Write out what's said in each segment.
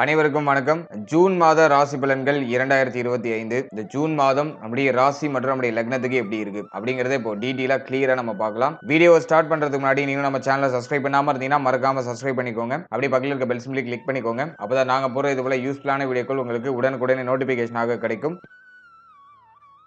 அனைவருக்கும் வணக்கம். ஜூன் மாத ராசி பலன்கள் இரண்டாயிரத்தி இருபத்தி ஐந்து. இந்த ஜூன் மாதம் நம்முடைய ராசி மற்றும் நம்முடைய லக்னத்துக்கு எப்படி இருக்கு அப்படிங்கறத இப்போ டீட்டெயிலா கிளியரா நம்ம பார்க்கலாம். வீடியோ ஸ்டார்ட் பண்றதுக்கு முன்னாடி நீங்க நம்ம சேனலை சப்ஸ்கிரைப் பண்ணாம இருந்தீங்கன்னா மறக்காம சப்ஸ்கிரைப் பண்ணிக்கோங்க. அப்படி பக்கத்தில் இருக்க பெல் சிம்லி கிளிக் பண்ணிக்கோங்க. அப்பதான் நாங்க போற இது போல யூஸ்ஃபுல்லான வீடியோக்கள் உங்களுக்கு உடனுக்குடனே நோட்டிபிகேஷனாக கிடைக்கும்.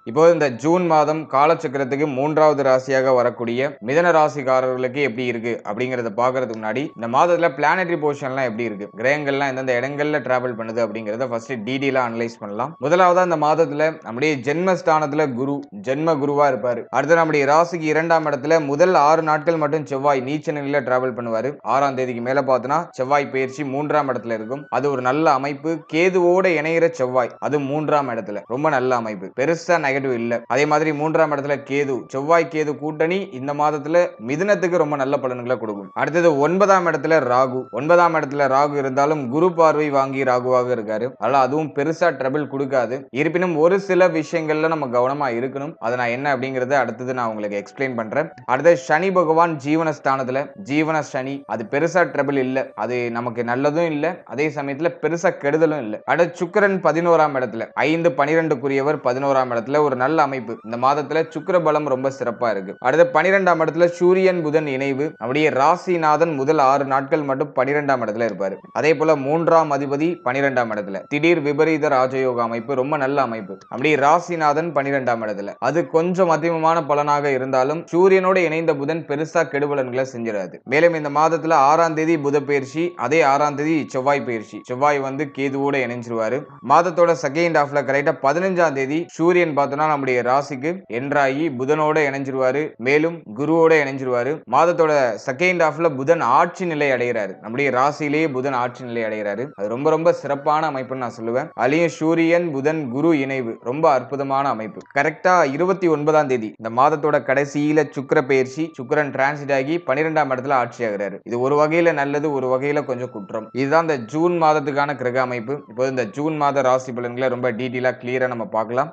இப்போது இந்த ஜூன் மாதம் காலச்சக்கரத்துக்கு மூன்றாவது ராசியாக வரக்கூடிய மிதன ராசிக்காரர்களுக்கு எப்படி இருக்கு அப்படிங்கறத பாக்குறதுக்கு முன்னாடி இந்த மாதத்துல பிளானட்டரி பொசிஷன்லாம் எப்படி இருக்கு? கிரகங்கள்லாம் எந்தெந்த இடங்கள்ல டிராவல் பண்ணுது அப்படிங்கறத ஃபர்ஸ்ட் டீடெயிலா அனலைஸ் பண்ணலாம். முதலாவதா இந்த மாதத்துல நம்முடைய ஜென்மஸ்தானத்துல குரு ஜென்ம குருவா இருப்பாரு. அடுத்து நம்முடைய ராசிக்கு இரண்டாம் இடத்துல முதல் ஆறு நாட்கள் மட்டும் செவ்வாய் நீச்ச நிலையில டிராவல் பண்ணுவாரு. ஆறாம் தேதிக்கு மேல பார்த்தோன்னா செவ்வாய் பயிற்சி மூன்றாம் இடத்துல இருக்கும். அது ஒரு நல்ல அமைப்பு. கேதுவோட இணையிற செவ்வாய் அது மூன்றாம் இடத்துல. ரொம்ப நல்ல அமைப்பு. பெருசா நெகட்டிவ் இல்லை. அதே மாதிரி மூன்றாம் இடத்துல கேது செவ்வாய் கேது கூட்டணி இந்த மாதத்துல மிதுனத்துக்கு ரொம்ப நல்ல பலன்களை கொடுக்கும். அடுத்தது ஒன்பதாம் இடத்துல ராகு. ஒன்பதாம் இடத்துல ராகு இருந்தாலும் குரு பார்வை வாங்கி ராகுவாக இருக்காரு. அதனால அதுவும் பெருசா ட்ரபிள் கொடுக்காது. இருப்பினும் ஒரு சில விஷயங்கள்ல நம்ம கவனமா இருக்கணும். அதை நான் என்ன அப்படிங்கறத அடுத்தது நான் உங்களுக்கு எக்ஸ்பிளைன் பண்றேன். அடுத்தது சனி பகவான் ஜீவன ஸ்தானத்துல ஜீவன சனி அது பெருசா ட்ரபிள் இல்ல. அது நமக்கு நல்லதும் இல்ல. அதே சமயத்துல பெருசா கெடுதலும் இல்ல. அடுத்து சுக்கரன் பதினோராம் இடத்துல ஐந்து பனிரெண்டுக்குரியவர் பதினோராம் இடத்துல ஒரு நல்ல அமைப்பு. இந்த மாதத்துல சுக்கர பலம் ரொம்ப சிறப்பா இருக்கு. அடுத்து பனிரெண்டாம் இடத்துல சூரியன் புதன் இணைவு. அப்படியே ராசிநாதன் முதல் ஆறு நாட்கள் மட்டும் பனிரெண்டாம் இடத்துல இருப்பாரு. அதே போல மூன்றாம் அதிபதி பனிரெண்டாம் இடத்துல. திடீர் விபரீத ராஜயோக அமைப்பு ரொம்ப நல்ல அமைப்பு. அப்படியே ராசிநாதன் பனிரெண்டாம் இடத்துல. அது கொஞ்சம் அதிகமான பலனாக இருந்தாலும் சூரியனோட இணைந்த புதன் பெருசா கெடுபலன்களை செஞ்சிடாது. மேலும் இந்த மாதத்துல ஆறாம் தேதி புத பயிற்சி அதே ஆறாம் தேதி செவ்வாய் பயிற்சி. செவ்வாய் வந்து கேதுவோட இணைஞ்சிருவாரு. மாதத்தோட செகண்ட் ஹாஃப்ல கரெக்டா பதினஞ்சாம் தேதி சூரியன் பார்த்தோம்னா நம்முடைய ராசிக்கு என்றாகி புதனோட இணைஞ்சிருவாரு மேலும் குருவோட இணைஞ்சிருவாரு. மாதத்தோட செகண்ட் ஹாஃப்ல புதன் ஆட்சி நிலை அடைகிறாரு. நம்முடைய ராசியிலேயே புதன் ஆட்சி நிலை அடைகிறாரு. அது ரொம்ப ரொம்ப சிறப்பான அமைப்புன்னு நான் சொல்லுவேன். அதுலயும் சூரியன் புதன் குரு இணைவு. ரொம்ப அற்புதமான அமைப்பு. கரெக்டா இருபத்தி ஒன்பதாம் தேதி இந்த மாதத்தோட கடைசியில சுக்கிர பயிற்சி சுக்கிரன் டிரான்சிட் ஆகி பன்னிரெண்டாம் இடத்துல ஆட்சி ஆகிறாரு. இது ஒரு வகையில நல்லது ஒரு வகையில கொஞ்சம் குற்றம். இதுதான் இந்த ஜூன் மாதத்துக்கான கிரக அமைப்பு. இப்போ இந்த ஜூன் மாத ராசி பலன்களை ரொம்ப டீட்டெயிலா கிளியரா நம்ம பார்க்கலாம்.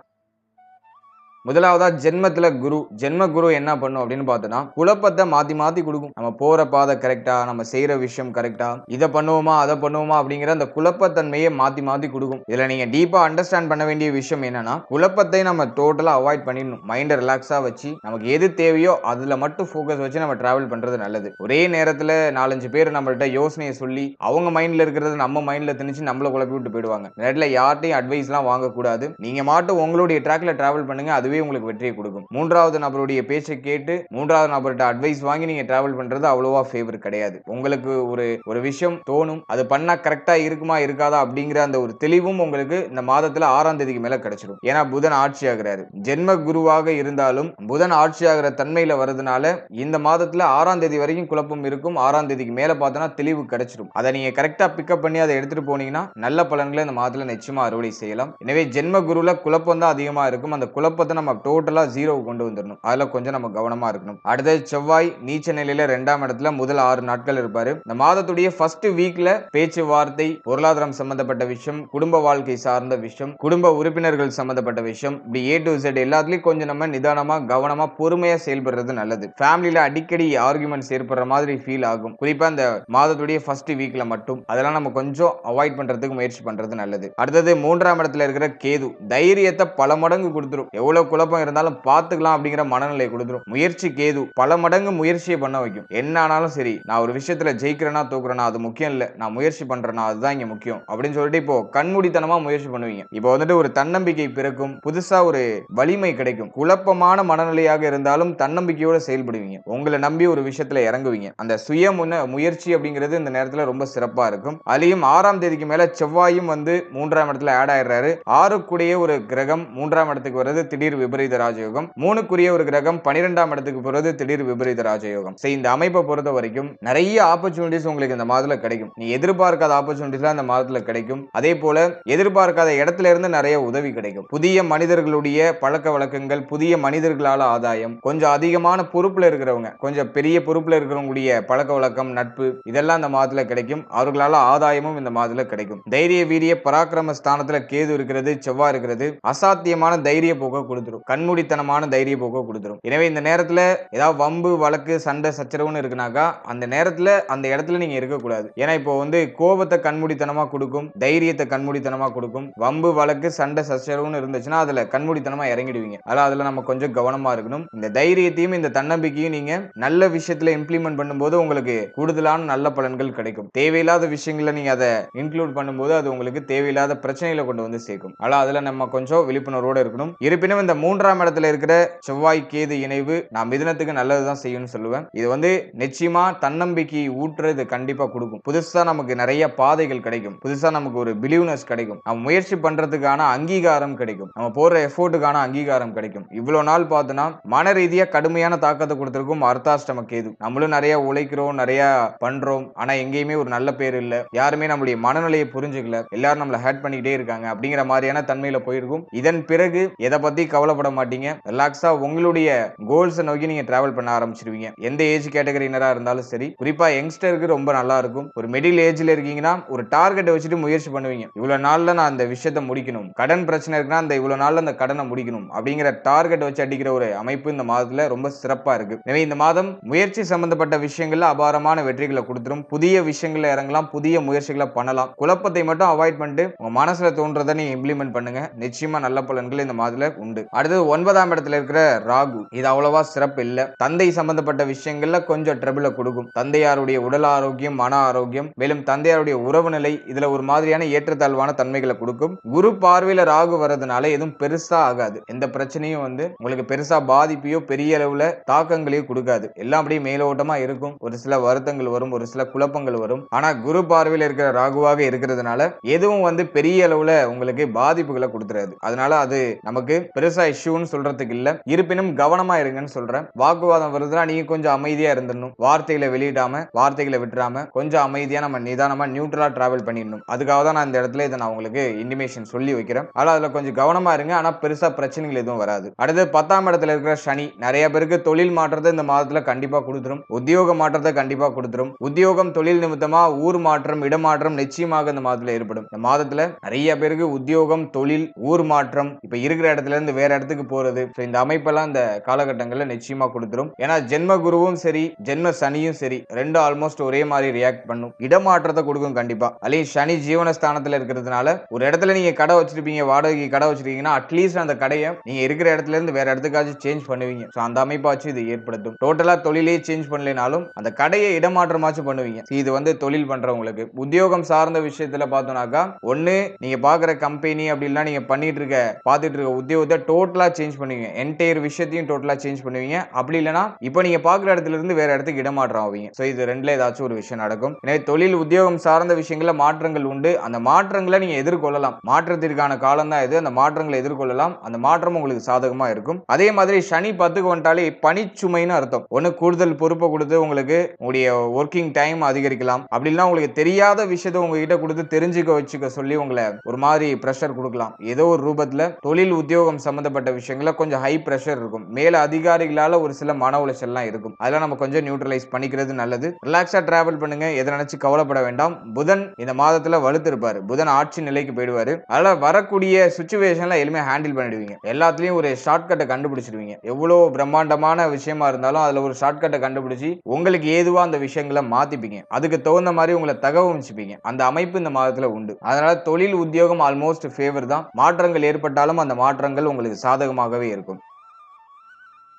முதலாவதா ஜென்மத்துல குரு. ஜென்ம குரு என்ன பண்ணும் அப்படின்னு பார்த்தோம்னா குழப்பத்தை மாத்தி மாத்தி கொடுக்கும். நம்ம போற பாதை கரெக்டா நம்ம செய்யற விஷயம் கரெக்டா இதை பண்ணுவோமா அதை பண்ணுவோமா அப்படிங்கிற அந்த குழப்பத்தன்மையை மாத்தி மாத்தி கொடுக்கும். இதுல நீங்க டீப்பா அண்டர்ஸ்டாண்ட் பண்ண வேண்டிய விஷயம் என்னன்னா குழப்பத்தை நம்ம டோட்டலா அவாய்ட் பண்ணிடணும். மைண்டை ரிலாக்ஸா வச்சு நமக்கு எது தேவையோ அதுல மட்டும் ஃபோக்கஸ் வச்சு நம்ம டிராவல் பண்றது நல்லது. ஒரே நேரத்துல நாலஞ்சு பேர் நம்மள்ட்ட யோசனையை சொல்லி அவங்க மைண்ட்ல இருக்கிறது நம்ம மைண்ட்ல திணிச்சு நம்மள குழப்பி விட்டு போயிடுவாங்க. நேரத்துல யார்ட்டையும் அட்வைஸ்லாம் வாங்கக்கூடாது. நீங்க மாட்டும் உங்களுடைய ட்ராக்ல டிராவல் பண்ணுங்க அதுவே உங்களுக்கு வெற்றியை கொடுக்கும். மூன்றாவது நபருடைய பேச்சை கேட்டு மூன்றாவது நபர்கிட்ட அட்வைஸ் வாங்கி நீங்க டிராவல் பண்றது அவ்வளோவா ஃபேவர் கிடையாது. உங்களுக்கு ஒரு ஒரு விஷயம் தோணும் அது பண்ணா கரெக்டா இருக்குமா இருக்காதா அப்படிங்கிற அந்த ஒரு தெளிவும் உங்களுக்கு இந்த மாதத்துல ஆறாம் தேதிக்கு மேல கிடைச்சிடும் ஏன்னா புதன் ஆட்சி ஆகிறாரு. ஜென்ம குருவாக இருந்தாலும் புதன் ஆட்சி ஆகிற தன்மையில வர்றதுனால இந்த மாதத்துல ஆறாம் தேதி வரைக்கும் குழப்பம் இருக்கும். ஆறாம் தேதிக்கு மேல பார்த்தோன்னா தெளிவு கிடைச்சிடும் அதை நீங்க கரெக்டா பிக்கப் பண்ணி அதை எடுத்துட்டு போனீங்கன்னா நல்ல பலன்களை இந்த மாதத்துல நிச்சயமா அறுவடை செய்யலாம். எனவே ஜென்ம குருல குழப்பம் தான் அதிகமா இருக்கும். அந்த குழப்பத்தை நம்ம டோட்டலா ஜீரோ கொண்டு வந்துடணும் அதில் கொஞ்சம் நம்ம கவனமா இருக்கணும். அடுத்தது செவ்வாய் நீச்ச நிலையில ரெண்டாம் இடத்துல முதல் ஆறு நாட்கள் இருப்பார். இந்த மாதத்துடைய ஃபர்ஸ்ட் வீக்ல பேச்சுவார்த்தை பொருளாதாரம் சம்பந்தப்பட்ட விஷயம் குடும்ப வாழ்க்கை சார்ந்த விஷயம் குடும்ப உறுப்பினர்கள் சம்பந்தப்பட்ட விஷயம் இப்படி ஏ டு இசட் எல்லாத்துலயும் கொஞ்சம் நம்ம நிதானமா கவனமா பொறுமையா செயல்படுறது நல்லது. ஃபேமிலியில அடிக்கடி ஆர்குமெண்ட்ஸ் ஏற்படுற மாதிரி ஃபீல் ஆகும். குறிப்பா இந்த மாதத்துடைய ஃபர்ஸ்ட் வீக்ல மட்டும். அதெல்லாம் நம்ம கொஞ்சம் அவாய்ட் பண்றதுக்கு முயற்சி பண்றது நல்லது. அடுத்தது மூன்றாம் இடத்துல இருக்கிற கேது தைரியத்தை பல மடங்கு கொடுத்துரும். எவ்வளவு குழப்பம் இருந்தாலும் பார்த்துக்கலாம் அப்படிங்கிற மனநிலை கொடுத்துரும். முயற்சி கேது. பல மடங்கு முயற்சியை பண்ண வைக்கும். என்ன ஆனாலும் சரி நான் ஒரு விஷயத்துல ஜெயிக்கிறேனா தூக்குறேனா அது முக்கியம் இல்லை. நான் முயற்சி பண்றேனா அதுதான் இங்க முக்கியம். அப்படின்னு சொல்லிட்டு இப்போ கண்மூடித்தனமா முயற்சி பண்ணுவீங்க. இப்போ வந்துட்டு ஒரு தன்னம்பிக்கை பிறக்கும் புதுசா ஒரு வலிமை கிடைக்கும். குழப்பமான மனநிலையாக இருந்தாலும் தன்னம்பிக்கையோட செயல்படுவீங்க. உங்களை நம்பி ஒரு விஷயத்துல இறங்குவீங்க. அந்த சுய முன்ன முயற்சி அப்படிங்கிறது இந்த நேரத்துல ரொம்ப சிறப்பா இருக்கும். அதுலயும் ஆறாம் தேதிக்கு மேல செவ்வாயும் வந்து மூன்றாம் இடத்துல ஆட் ஆயிடுறாரு. ஆறுக்குடைய ஒரு கிரகம் மூன்றாம் இடத்துக்கு வர்றது திடீர் விபரீத ராஜயோகம் மூணுக்குரிய ஒரு கிரகம் பனிரெண்டாம் இடத்துக்கு போறது திடீர் விபரீத ராஜயோகம். சரி இந்த அமைப்பை பொறுத்த வரைக்கும் நிறைய ஆப்பர்ச்சுனிட்டிஸ் உங்களுக்கு இந்த மாதத்துல கிடைக்கும். நீ எதிர்பார்க்காத ஆப்பர்ச்சுனிட்டிஸ்லாம் இந்த மாதத்துல கிடைக்கும். அதே போல எதிர்பார்க்காத இடத்துல இருந்து நிறைய உதவி கிடைக்கும். புதிய மனிதர்களுடைய பழக்க வழக்கங்கள் புதிய மனிதர்களால ஆதாயம் கொஞ்சம் அதிகமான பொறுப்புல இருக்கிறவங்க கொஞ்சம் பெரிய பொறுப்புல இருக்கிறவங்களுடைய பழக்க வழக்கம் நட்பு இதெல்லாம் இந்த மாதத்துல கிடைக்கும். அவர்களால ஆதாயமும் இந்த மாதத்துல கிடைக்கும். தைரிய வீரிய பராக்கிரம ஸ்தானத்துல கேது இருக்கிறது செவ்வாய் இருக்கிறது. அசாத்தியமான தைரிய போக்க கொடுத்துரும் கொடுத்துரும். கண்மூடித்தனமான தைரிய போக்க கொடுத்துரும். எனவே இந்த நேரத்துல ஏதாவது வம்பு வழக்கு சண்டை சச்சரவுன்னு இருக்குனாக்கா அந்த நேரத்துல அந்த இடத்துல நீங்க இருக்கக்கூடாது. ஏன்னா இப்போ வந்து கோபத்தை கண்மூடித்தனமா கொடுக்கும் தைரியத்தை கண்மூடித்தனமா கொடுக்கும் வம்பு வழக்கு சண்டை சச்சரவுன்னு இருந்துச்சுன்னா அதுல கண்மூடித்தனமா இறங்கிடுவீங்க. அதனால அதுல நம்ம கொஞ்சம் கவனமா இருக்கணும். இந்த தைரியத்தையும் இந்த தன்னம்பிக்கையும் நீங்க நல்ல விஷயத்துல இம்ப்ளிமெண்ட் பண்ணும்போது உங்களுக்கு கூடுதலான நல்ல பலன்கள் கிடைக்கும். தேவையில்லாத விஷயங்களை நீங்க அதை இன்க்ளூட் பண்ணும்போது அது உங்களுக்கு தேவையில்லாத பிரச்சனைகளை கொண்டு வந்து சேர்க்கும். ஆனா அதுல நம்ம கொஞ்சம் விழிப்புணர்வோட இருக்கணும். இருப்பினும் இந்த மூன்றாம் இடத்துல இருக்கிற செவ்வாய் கேது இணைவு நான் மிதனத்துக்கு நல்லதுதான் செய்யும்னு சொல்லுவேன். இது வந்து நிச்சயமா தன்னம்பிக்கை ஊற்றுறது கண்டிப்பா கொடுக்கும். புதுசா நமக்கு நிறைய பாதைகள் கிடைக்கும். புதுசா நமக்கு ஒரு பிலீவ்னஸ் கிடைக்கும். நம்ம முயற்சி பண்றதுக்கான அங்கீகாரம் கிடைக்கும். நம்ம போற எஃபோர்ட்டுக்கான அங்கீகாரம் கிடைக்கும். இவ்வளவு நாள் பார்த்தோன்னா மன ரீதியா கடுமையான தாக்கத்தை கொடுத்திருக்கும் அர்த்தாஷ்டம கேது. நம்மளும் நிறைய உழைக்கிறோம் நிறைய பண்றோம். ஆனா எங்கேயுமே ஒரு நல்ல பேர் இல்ல. யாருமே நம்மளுடைய மனநிலையை புரிஞ்சுக்கல. எல்லாரும் நம்மள ஹேட் பண்ணிக்கிட்டே இருக்காங்க அப்படிங்கிற மாதிரியான தன்மையில போயிருக்கும். இதன் பிறகு எதை பத்தி கவலைப்பட மாட்டீங்க. ரிலாக்ஸா உங்களுடைய கோல்ஸை நோக்கி நீங்க டிராவல் பண்ண ஆரம்பிச்சிருவீங்க. எந்த ஏஜ் கேட்டகரினரா இருந்தாலும் சரி குறிப்பா யங்ஸ்டருக்கு ரொம்ப நல்லா இருக்கும். ஒரு மிடில் ஏஜ்ல இருக்கீங்கன்னா ஒரு டார்கெட்டை வச்சுட்டு முயற்சி பண்ணுவீங்க. இவ்வளவு நாள்ல நான் அந்த விஷயத்தை முடிக்கணும். கடன் பிரச்சனை இருக்குன்னா அந்த இவ்வளவு நாள்ல அந்த கடனை முடிக்கணும். அப்படிங்கிற டார்கெட் வச்சு அடிக்கிற ஒரு அமைப்பு இந்த மாதத்துல ரொம்ப சிறப்பா இருக்கு. எனவே இந்த மாதம் முயற்சி சம்பந்தப்பட்ட விஷயங்கள்ல அபாரமான வெற்றிகளை கொடுத்துரும். புதிய விஷயங்களை இறங்கலாம். புதிய முயற்சிகளை பண்ணலாம். குழப்பத்தை மட்டும் அவாய்ட் பண்ணிட்டு உங்க மனசுல தோன்றதை நீங்க இம்ப்ளிமெண்ட் பண்ணுங்க. நிச்சயமா நல்ல பலன்கள் இந்த மாதத்துல உண்டு. அடுத்தது ஒன்பதாம் இடத்துல இருக்கிற ராகு. இது அவ்வளவா சிறப்பு இல்ல. தந்தை சம்பந்தப்பட்ட விஷயங்கள்ல கொஞ்சம் ட்ரபிள கொடுக்கும். தந்தையாருடைய உடல் ஆரோக்கியம் மன ஆரோக்கியம் மேலும் தந்தையாருடைய உறவு நிலை இதுல ஒரு மாதிரியான ஏற்றத்தாழ்வான தன்மைகளை கொடுக்கும். குரு பார்வையில ராகு வர்றதுனால எதுவும் பெருசா ஆகாது. எந்த பிரச்சனையும் வந்து உங்களுக்கு பெருசா பாதிப்பையோ பெரிய அளவுல தாக்கங்களையோ கொடுக்காது. எல்லாம் அப்படியே மேலோட்டமா இருக்கும். ஒரு சில வருத்தங்கள் வரும் ஒரு சில குழப்பங்கள் வரும். ஆனா குரு பார்வையில இருக்கிற ராகுவாக இருக்கிறதுனால எதுவும் வந்து பெரிய அளவுல உங்களுக்கு பாதிப்புகளை கொடுத்துறாது. அதனால அது நமக்கு பெருசா இஷ்யூன்னு சொல்றதுக்கு இல்ல. இருப்பினும் கவனமா இருங்கன்னு சொல்றேன். வாக்குவாதம் வருதுன்னா நீங்க கொஞ்சம் அமைதியா இருந்துடணும். வார்த்தைகளை வெளியிடாம வார்த்தைகளை விட்டுறாம கொஞ்சம் அமைதியா நம்ம நிதானமா நியூட்ரலா டிராவல் பண்ணிடணும். அதுக்காக தான் நான் இந்த இடத்துல இதை நான் உங்களுக்கு இன்டிமேஷன் சொல்லி வைக்கிறேன். ஆனா அதுல கொஞ்சம் கவனமா இருங்க. ஆனா பெருசா பிரச்சனைகள் எதுவும் வராது. அடுத்து பத்தாம் இடத்துல இருக்கிற சனி நிறைய பேருக்கு தொழில் மாற்றத்தை இந்த மாதத்துல கண்டிப்பா கொடுத்துரும். உத்தியோக மாற்றத்தை கண்டிப்பா கொடுத்துரும். உத்தியோகம் தொழில் நிமித்தமா ஊர் மாற்றம் இடமாற்றம் நிச்சயமாக இந்த மாதத்துல ஏற்படும். இந்த மாதத்துல நிறைய பேருக்கு உத்தியோகம் தொழில் ஊர் மாற்றம் இப்ப இருக்கிற இடத்துல இருந்து வேற இடத்துக்கு போறது. இந்த அமைப்பெல்லாம் இந்த காலகட்டங்களில் நிச்சயமா கொடுத்துரும். ஏன்னா ஜென்ம குருவும் சரி ஜென்ம சனியும் சரி ரெண்டு ஆல்மோஸ்ட் ஒரே மாதிரி ரியாக்ட் பண்ணும். இடமாற்றத்தை கொடுக்கும் கண்டிப்பா. அதையும் சனி ஜீவனஸ்தானத்துல இருக்கிறதுனால ஒரு இடத்துல நீங்க கடை வச்சிருப்பீங்க வாடகைக்கு கடை வச்சிருக்கீங்கன்னா அட்லீஸ்ட் அந்த கடையை நீங்க இருக்கிற இடத்துல இருந்து வேற இடத்துக்காச்சும் சேஞ்ச் பண்ணுவீங்க. ஸோ அந்த அமைப்பாச்சும் இது ஏற்படுத்தும். டோட்டலா தொழிலே சேஞ்ச் பண்ணலைனாலும் அந்த கடையை இடமாற்றமாச்சும் பண்ணுவீங்க. இது வந்து தொழில் பண்றவங்களுக்கு. உத்தியோகம் சார்ந்த விஷயத்துல பார்த்தோம்னாக்கா ஒன்னு நீங்க பாக்குற கம்பெனி அப்படின்னா நீங்க பண்ணிட்டு இருக்க பார்த்துட்டு இருக்க உத்தியோகத்தை டோட்டலாக சேஞ்ச் பண்ணுவீங்க. என்டையர் விஷயத்தையும் டோட்டலாக சேஞ்ச் பண்ணுவீங்க. அப்படி இல்லைன்னா இப்போ நீங்கள் பார்க்குற இடத்துல இருந்து வேறு இடத்துக்கு இடமாற்றம் ஆவீங்க ஸோ இது ரெண்டில் ஏதாச்சும் ஒரு விஷயம் நடக்கும். எனவே தொழில் உத்தியோகம் சார்ந்த விஷயங்களில் மாற்றங்கள் உண்டு. அந்த மாற்றங்களை நீங்கள் எதிர்கொள்ளலாம். மாற்றத்திற்கான காலம் தான் இது. அந்த மாற்றங்களை எதிர்கொள்ளலாம். அந்த மாற்றம் உங்களுக்கு சாதகமாக இருக்கும். அதே மாதிரி சனி பத்துக்கு வந்துட்டாலே பனிச்சுமைன்னு அர்த்தம். ஒன்று கூடுதல் பொறுப்பை கொடுத்து உங்களுக்கு உங்களுடைய ஒர்க்கிங் டைம் அதிகரிக்கலாம். அப்படி இல்லைன்னா உங்களுக்கு தெரியாத விஷயத்த உங்ககிட்ட கொடுத்து தெரிஞ்சுக்க வச்சுக்க சொல்லி உங்களை ஒரு மாதிரி ப்ரெஷர் கொடுக்கலாம். ஏதோ ஒரு ரூபத்தில் தொழில் உத்தியோகம் சம்மந்தப்பட்ட விஷயங்கள கொஞ்சம் ஹை ப்ரெஷர் இருக்கும். மேல அதிகாரிகளால ஒரு சில மன உளைச்சல்லாம் இருக்கும். அதெல்லாம் நம்ம கொஞ்சம் நியூட்ரலைஸ் பண்ணிக்கிறது நல்லது. ரிலாக்ஸா டிராவல் பண்ணுங்க. எதை நினைச்சு கவலைப்பட வேண்டாம். புதன் இந்த மாதத்துல வலுத்திருப்பாரு. புதன் ஆட்சி நிலைக்கு போயிடுவாரு. அதனால வரக்கூடிய சுச்சுவேஷன்ல எளிமையாக ஹேண்டில் பண்ணிடுவீங்க. எல்லாத்துலயும் ஒரு ஷார்ட்கட்டை கண்டுபிடிச்சிருவீங்க. எவ்வளவு பிரம்மாண்டமான விஷயமா இருந்தாலும் அதுல ஒரு ஷார்ட்கட்டை கண்டுபிடிச்சி உங்களுக்கு ஏதுவா அந்த விஷயங்களை மாத்திப்பீங்க. அதுக்கு தகுந்த மாதிரி உங்களை தகவமிச்சுப்பீங்க. அந்த அமைப்பு இந்த மாதத்துல உண்டு. அதனால தொழில் உத்தியோகம் ஆல்மோஸ்ட் ஃபேவர் தான். மாற்றங்கள் ஏற்பட்டாலும் அந்த மாற்றங்கள் உங்களுக்கு சாதகமாகவே இருக்கும்.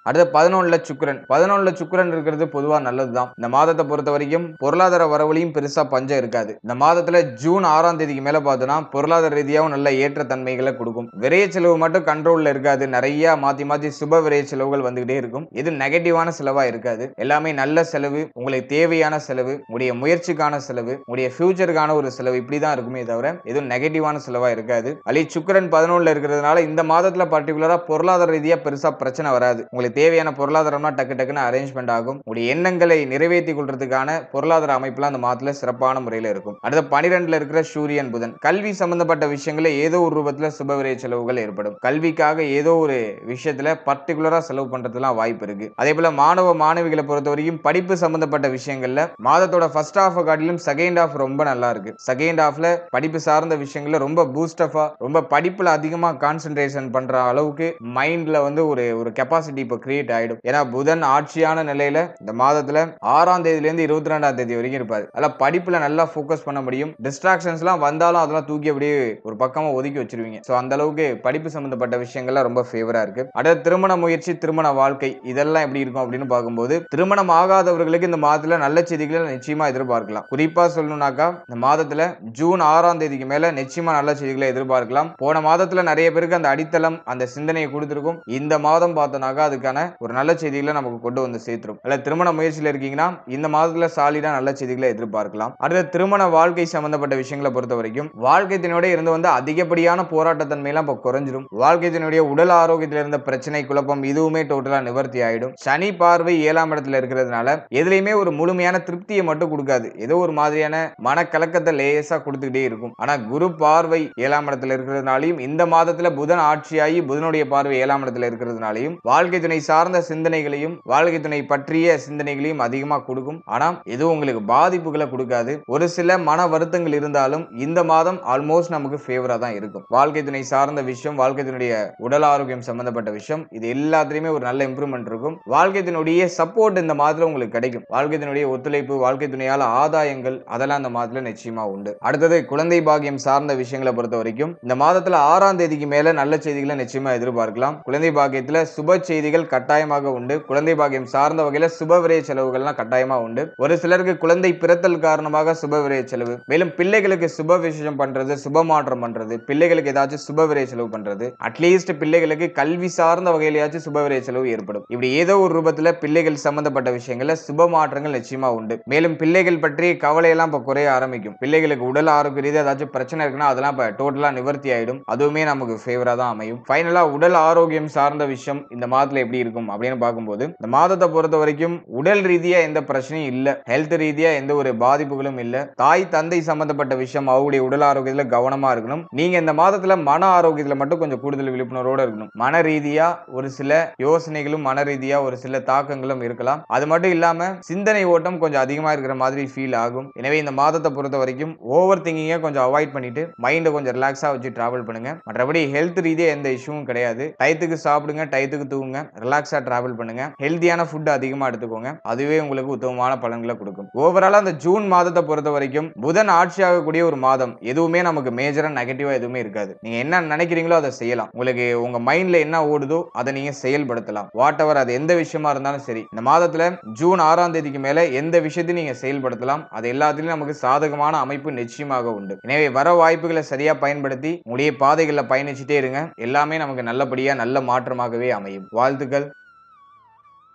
அடுத்து பதினொன்றுல சுக்கரன். பதினொன்றுல சுக்கரன் இருக்கிறது பொதுவா நல்லதுதான். இந்த மாதத்தை பொறுத்த வரைக்கும் பொருளாதார வரவுலையும் பெருசா பஞ்சம் இருக்காது. இந்த மாதத்துல ஜூன் ஆறாம் தேதிக்கு மேல பார்த்தோம்னா பொருளாதார ரீதியாகவும் நல்ல ஏற்ற தன்மைகளை கொடுக்கும். விரைய செலவு மட்டும் கண்ட்ரோல்ல இருக்காது. நிறைய மாத்தி மாத்தி சுப விரைய செலவுகள் வந்துகிட்டே இருக்கும். இது நெகட்டிவான செலவா இருக்காது. எல்லாமே நல்ல செலவு உங்களுக்கு தேவையான செலவு உங்களுடைய முயற்சிக்கான செலவு உங்களுடைய ஃபியூச்சருக்கான ஒரு செலவு இப்படிதான் இருக்குமே தவிர எதுவும் நெகட்டிவான செலவா இருக்காது. அலி சுக்கரன் பதினொன்னுல இருக்கிறதுனால இந்த மாதத்துல பர்டிகுலரா பொருளாதார ரீதியா பெருசா பிரச்சனை வராது. உங்களுக்கு தேவையான பொருளாதாரம்லாம் டக்கு டக்குன்னு அரேஞ்ச்மெண்ட் ஆகும். உங்களுடைய எண்ணங்களை நிறைவேற்றி கொள்றதுக்கான பொருளாதார அமைப்புலாம் அந்த மாதத்துல சிறப்பான முறையில் இருக்கும். அடுத்த பனிரெண்டுல இருக்கிற சூரியன் புதன். கல்வி சம்பந்தப்பட்ட விஷயங்கள ஏதோ ஒரு ரூபத்துல சுபவிரய செலவுகள் ஏற்படும். கல்விக்காக ஏதோ ஒரு விஷயத்துல பர்டிகுலரா செலவு பண்றதுலாம் வாய்ப்பு இருக்கு. அதே போல மாணவ மாணவிகளை பொறுத்த வரைக்கும் படிப்பு சம்பந்தப்பட்ட விஷயங்கள்ல மாதத்தோட ஃபர்ஸ்ட் ஹாஃப் காட்டிலும் செகண்ட் ஹாஃப் ரொம்ப நல்லா இருக்கு. செகண்ட் ஹாஃப்ல படிப்பு சார்ந்த விஷயங்கள்ல ரொம்ப பூஸ்டஃபா ரொம்ப படிப்புல அதிகமா கான்சென்ட்ரேஷன் பண்ற அளவுக்கு மைண்ட்ல வந்து ஒரு ஒரு கெப்பாசிட்டி இப்போ கிரியேட் ஆயிடும். ஏன்னா புதன் ஆட்சியான நிலையில இந்த மாதத்துல ஆறாம் தேதியில இருந்து இருபத்தி ரெண்டாம் தேதி வரைக்கும் இருப்பாரு. அதெல்லாம் படிப்புல நல்லா ஃபோக்கஸ் பண்ண முடியும். டிஸ்ட்ராக்ஷன்ஸ் எல்லாம் வந்தாலும் அதெல்லாம் தூக்கி அப்படியே ஒரு பக்கமா ஒதுக்கி வச்சிருவீங்க. ஸோ அந்த அளவுக்கு படிப்பு சம்பந்தப்பட்ட விஷயங்கள்லாம் ரொம்ப ஃபேவரா இருக்கு. அடுத்த திருமண முயற்சி திருமண வாழ்க்கை இதெல்லாம் எப்படி இருக்கும் அப்படின்னு பார்க்கும்போது திருமணம் ஆகாதவர்களுக்கு இந்த மாதத்துல நல்ல செய்திகளை நிச்சயமா எதிர்பார்க்கலாம். குறிப்பா சொல்லணும்னாக்கா இந்த மாதத்துல ஜூன் ஆறாம் தேதிக்கு மேல நிச்சயமா நல்ல செய்திகளை எதிர்பார்க்கலாம். போன மாதத்துல நிறைய பேருக்கு அந்த அடித்தளம் அந்த சிந்தனையை கொடுத்துருக்கும். இந்த மாதம் பார்த்தோம்னாக்கா அதுக்கான ஒரு நல்ல செய்திகளை நமக்கு கொண்டு வந்து சேர்த்துரும். அல்ல திருமண முயற்சியில் இருக்கீங்கன்னா இந்த மாதத்துல சாலிடா நல்ல செய்திகளை எதிர்பார்க்கலாம். அடுத்த திருமண வாழ்க்கை சம்பந்தப்பட்ட விஷயங்களை பொறுத்த வரைக்கும் வாழ்க்கை இருந்து வந்து அதிகப்படியான போராட்டத்தன்மையெல்லாம் இப்போ குறைஞ்சிரும். வாழ்க்கை உடல் ஆரோக்கியத்தில் இருந்த பிரச்சனை குழப்பம் இதுவுமே டோட்டலா நிவர்த்தி ஆயிடும். சனி பார்வை ஏழாம் இடத்துல இருக்கிறதுனால எதுலையுமே ஒரு முழுமையான திருப்தியை மட்டும் கொடுக்காது. ஏதோ ஒரு மாதிரியான மனக்கலக்கத்தை லேசா கொடுத்துக்கிட்டே இருக்கும். ஆனா குரு பார்வை ஏழாம் இடத்துல இருக்கிறதுனாலையும் இந்த மாதத்துல புதன் ஆட்சியாகி புதனுடைய பார்வை ஏழாம் இடத்துல இருக்கிறதுனாலையும் வாழ்க்கை துணை சார்ந்த சிந்தனைகளையும் வாழ்க்கை துணை பற்றிய சிந்தனைகளையும் அதிகமா கொடுக்கும். ஆனா எதுவும் உங்களுக்கு பாதிப்புகளை கொடுக்காது. ஒரு சில மன வருத்தங்கள் இருந்தாலும் இந்த மாதம் ஆல்மோஸ்ட் நமக்கு ஃபேவரா தான் இருக்கும். வாழ்க்கை துணை சார்ந்த விஷயம் வாழ்க்கை துணையுடைய உடல் ஆரோக்கியம் சம்பந்தப்பட்ட விஷயம் இது எல்லாத்துலயுமே ஒரு நல்ல இம்ப்ரூவ்மெண்ட் இருக்கும். வாழ்க்கை துணையுடைய சப்போர்ட் இந்த மாதத்துல உங்களுக்கு கிடைக்கும். வாழ்க்கை துணையுடைய ஒத்துழைப்பு வாழ்க்கை துணையால ஆதாயங்கள் அதெல்லாம் இந்த மாதத்துல நிச்சயமா உண்டு. அடுத்தது குழந்தை பாக்கியம் சார்ந்த விஷயங்களை பொறுத்த வரைக்கும் இந்த மாதத்துல ஆறாம் தேதிக்கு மேல நல்ல செய்திகளை நிச்சயமா எதிர்பார்க்கலாம். குழந்தை பாக்கியத்துல சுப செய்திகள் கட்டாயமாக உண்டு. குழந்தை பாக்கியம் சார்ந்த வகையில சுப விரய செலவுகள்லாம் கட்டாயமா உண்டு. ஒரு சிலருக்கு குழந்தை பிறத்தல் காரணமாக சுப விரய செலவு. மேலும் பிள்ளைகளுக்கு சுப விசேஷம் பண்றது சுப மாற்றம் பண்றது பிள்ளைகளுக்கு ஏதாச்சும் சுப விரய செலவு பண்றது அட்லீஸ்ட் பிள்ளைகளுக்கு கல்வி சார்ந்த வகையிலேயாச்சும் சுப விரய செலவு ஏற்படும். இப்படி ஏதோ ஒரு ரூபத்துல பிள்ளைகள் சம்பந்தப்பட்ட விஷயங்கள்ல சுப மாற்றங்கள் நிச்சயமா உண்டு. மேலும் பிள்ளைகள் பற்றி கவலையெல்லாம் இப்ப குறைய ஆரம்பிக்கும். பிள்ளைகளுக்கு உடல் ஆரோக்கிய ரீதியாக ஏதாச்சும் பிரச்சனை இருக்குன்னா அதெல்லாம் இப்ப டோட்டலா நிவர்த்தி ஆயிடும். அதுவுமே நமக்கு ஃபேவரா தான் அமையும். ஃபைனலா உடல் ஆரோக்கியம் சார்ந்த விஷயம் இந்த மாதத்துல எப்படி இருக்கும் அப்படின்னு பார்க்கும்போது இந்த மாதத்தை பொறுத்த வரைக்கும் உடல் ரீதியா எந்த பிரச்சனையும் இல்ல ஹெல்த் ரீதியா எந்த ஒரு பாதிப்புகளும் இல்ல. தாய் தந்தை சம்பந்தப்பட்ட விஷயம் அவருடைய உடல் ஆரோக்கியத்துல கவனமா இருக்கணும். நீங்க இந்த மாதத்துல மன ஆரோக்கியத்துல மட்டும் கொஞ்சம் கூடுதல் விழிப்புணர்வோட இருக்கணும். மன ரீதியா ஒரு சில யோசனைகளும் மன ரீதியா ஒரு சில தாக்கங்களும் இருக்கலாம். அது மட்டும் இல்லாம சிந்தனை ஓட்டம் கொஞ்சம் அதிகமா இருக்கிற மாதிரி ஃபீல் ஆகும். எனவே இந்த மாதத்தை பொறுத்த வரைக்கும் ஓவர் திங்கிங்கை கொஞ்சம் அவாய்ட் பண்ணிட்டு மைண்டை கொஞ்சம் ரிலாக்ஸா வச்சு டிராவல் பண்ணுங்க. மற்றபடி ஹெல்த் ரீதியா எந்த இஷ்யூவும் கிடையாது. டயத்துக்கு சாப்பிடுங்க டயத்துக்கு தூங்குங்க. ரிலாக்ஸா டிராவல் பண்ணுங்க. ஹெல்த்தியான ஃபுட் அதிகமா எடுத்துக்கோங்க. அதுவே உங்களுக்கு உத்தமமான பலன்களை கொடுக்கும். ஓவராலாக அந்த ஜூன் மாதத்தை பொறுத்த வரைக்கும் புதன் ஆட்சி ஆகக்கூடிய ஒரு மாதம். எதுவுமே நமக்கு மேஜரா நெகட்டிவா எதுவுமே இருக்காது. நீங்க என்ன நினைக்கிறீங்களோ அதை செய்யலாம். உங்களுக்கு உங்க மைண்ட்ல என்ன ஓடுதோ அதை நீங்க செயல்படுத்தலாம். வாட் எவர் அது எந்த விஷயமா இருந்தாலும் சரி. இந்த மாதத்துல ஜூன் ஆறாம் தேதிக்கு மேல எந்த விஷயத்தையும் நீங்க செயல்படுத்தலாம். அது எல்லாத்துலேயும் நமக்கு சாதகமான அமைப்பு நிச்சயமாக உண்டு. எனவே வர வாய்ப்புகளை சரியா பயன்படுத்தி உங்களுடைய பாதைகளில் பயணிச்சுட்டே இருங்க. எல்லாமே நமக்கு நல்லபடியா நல்ல மாற்றமாகவே அமையும். வாழ்த்துக்கள். angle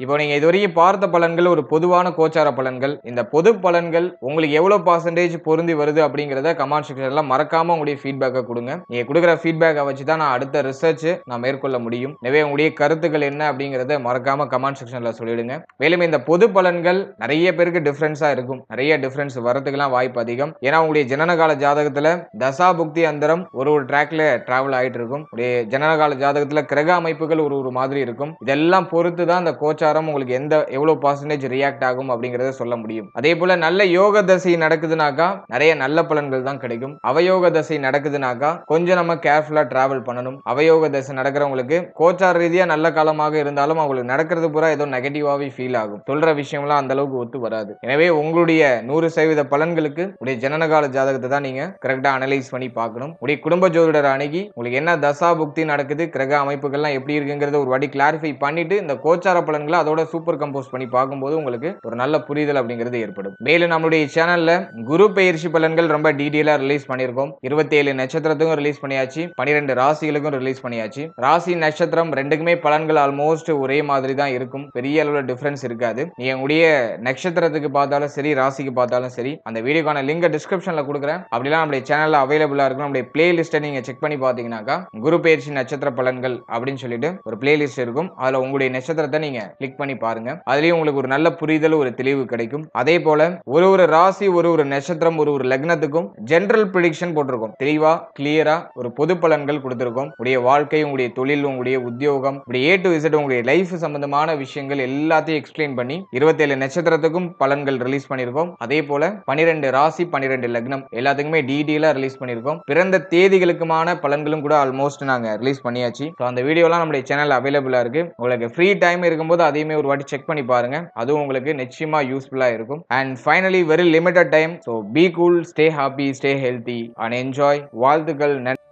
இப்போ நீங்கள் இதுவரைக்கும் பார்த்த பலன்கள் ஒரு பொதுவான கோச்சார பலன்கள். இந்த பொது பலன்கள் உங்களுக்கு எவ்வளோ பர்சன்டேஜ் பொருந்தி வருது அப்படிங்கிறத கமெண்ட் செக்ஷனில் மறக்காமல் உங்களுடைய ஃபீட்பேக்கை கொடுங்க. நீங்கள் கொடுக்குற ஃபீட்பேக்கை வச்சு தான் நான் அடுத்த ரிசர்ச் நான் மேற்கொள்ள முடியும். எனவே உங்களுடைய கருத்துக்கள் என்ன அப்படிங்கிறத மறக்காம கமெண்ட் செக்ஷனில் சொல்லிடுங்க. மேலும் இந்த பொது பலன்கள் நிறைய பேருக்கு டிஃப்ரென்ஸாக இருக்கும். நிறைய டிஃப்ரென்ஸ் வரதுக்கெல்லாம் வாய்ப்பு அதிகம். ஏன்னா உங்களுடைய ஜனனகால ஜாதகத்தில் தசா புக்தி அந்தரம் ஒரு ஒரு ட்ராக்ல டிராவல் ஆகிட்டு இருக்கும். உடைய ஜனனகால ஜாதகத்தில் கிரக அமைப்புகள் ஒரு ஒரு மாதிரி இருக்கும். இதெல்லாம் பொறுத்து தான் அந்த கோச்சாரம் உங்களுக்கு எந்த எவ்வளவு பர்சன்டேஜ் ரியாக்ட் ஆகும் அப்படிங்கறத சொல்ல முடியும். அதே போல நல்ல யோக தசை நடக்குதுனாக்கா நிறைய நல்ல பலன்கள் தான் கிடைக்கும். அவயோக தசை நடக்குதுனாக்கா கொஞ்சம் நம்ம கேர்ஃபுல்லா டிராவல் பண்ணணும். அவயோக தசை நடக்கிறவங்களுக்கு கோச்சார ரீதியா நல்ல காலமாக இருந்தாலும் அவங்களுக்கு நடக்கிறது பூரா ஏதோ நெகட்டிவாவே ஃபீல் ஆகும். சொல்ற விஷயம்லாம் அந்த அளவுக்கு ஒத்து வராது. எனவே உங்களுடைய நூறு சதவீத பலன்களுக்கு உடைய ஜனனகால ஜாதகத்தை தான் நீங்க கரெக்டா அனலைஸ் பண்ணி பார்க்கணும். உடைய குடும்ப ஜோதிடர் அணுகி உங்களுக்கு என்ன தசா புக்தி நடக்குது கிரக அமைப்புகள்லாம் எப்படி இருக்குங்கிறத ஒரு வாட்டி கிளாரிஃபை பண்ணிட்டு இந்த கோச்சார பலன்களை இருக்குல்ல அதோட சூப்பர் கம்போஸ் பண்ணி பார்க்கும்போது உங்களுக்கு ஒரு நல்ல புரிதல் அப்படிங்கிறது ஏற்படும். மேலும் நம்மளுடைய சேனல்ல குரு பயிற்சி பலன்கள் ரொம்ப டீட்டெயிலா ரிலீஸ் பண்ணியிருக்கோம். இருபத்தி ஏழு நட்சத்திரத்துக்கும் ரிலீஸ் பண்ணியாச்சு. பனிரெண்டு ராசிகளுக்கும் ரிலீஸ் பண்ணியாச்சு. ராசி நட்சத்திரம் ரெண்டுக்குமே பலன்கள் ஆல்மோஸ்ட் ஒரே மாதிரி தான் இருக்கும். பெரிய அளவுல டிஃபரன்ஸ் இருக்காது. நீங்க உங்களுடைய நட்சத்திரத்துக்கு பார்த்தாலும் சரி ராசிக்கு பார்த்தாலும் சரி அந்த வீடியோக்கான லிங்க் டிஸ்கிரிப்ஷன்ல கொடுக்குறேன். அப்படிலாம் நம்மளுடைய சேனல்ல அவைலபிளா இருக்கும். நம்மளுடைய பிளேலிஸ்ட்டை நீங்க செக் பண்ணி பார்த்தீங்கன்னாக்கா குரு பயிற்சி நட்சத்திர பலன்கள் அப்படின்னு சொல்லிட்டு ஒரு பிளேலிஸ்ட் இருக்கும். அதுல உங்களுடைய நட்சத்திரத்தை நீங்க கிளிக் பண்ணி பாருங்க. அதுலயும் உங்களுக்கு ஒரு நல்ல புரிதல் ஒரு தெளிவு கிடைக்கும். அதே போல ஒரு ஒரு ராசி ஒரு ஒரு நட்சத்திரம் ஒரு ஒரு லக்னத்துக்கும் ஜென்ரல் ப்ரிடிக்ஷன் போட்டிருக்கோம். தெளிவா கிளியரா ஒரு பொது பலன்கள் கொடுத்திருக்கோம். உடைய வாழ்க்கை உங்களுடைய தொழில் உங்களுடைய உத்தியோகம் உடைய ஏ டு விசிட் உங்களுடைய லைஃப் சம்பந்தமான விஷயங்கள் எல்லாத்தையும் எக்ஸ்பிளைன் பண்ணி இருபத்தேழு நட்சத்திரத்துக்கும் பலன்கள் ரிலீஸ் பண்ணியிருக்கோம். அதே போல பனிரெண்டு ராசி பனிரெண்டு லக்னம் எல்லாத்துக்குமே டீடெயிலாக ரிலீஸ் பண்ணியிருக்கோம். பிறந்த தேதிகளுக்குமான பலன்களும் கூட ஆல்மோஸ்ட் நாங்கள் ரிலீஸ் பண்ணியாச்சு. ஸோ அந்த வீடியோலாம் நம்முடைய சேனல் அவைலபிளா இருக்கு. உங்களுக்கு ஃப்ரீ டைம் இருக்கும்போது அதையுமே ஒரு வாட்டி செக் பண்ணி பாருங்க. அதுவும் உங்களுக்கு நிச்சயமா யூஸ்ஃபுல்லா இருக்கும். And finally very limited time so be cool stay happy stay healthy and enjoy வாழ்த்துக்கள் நன்றி.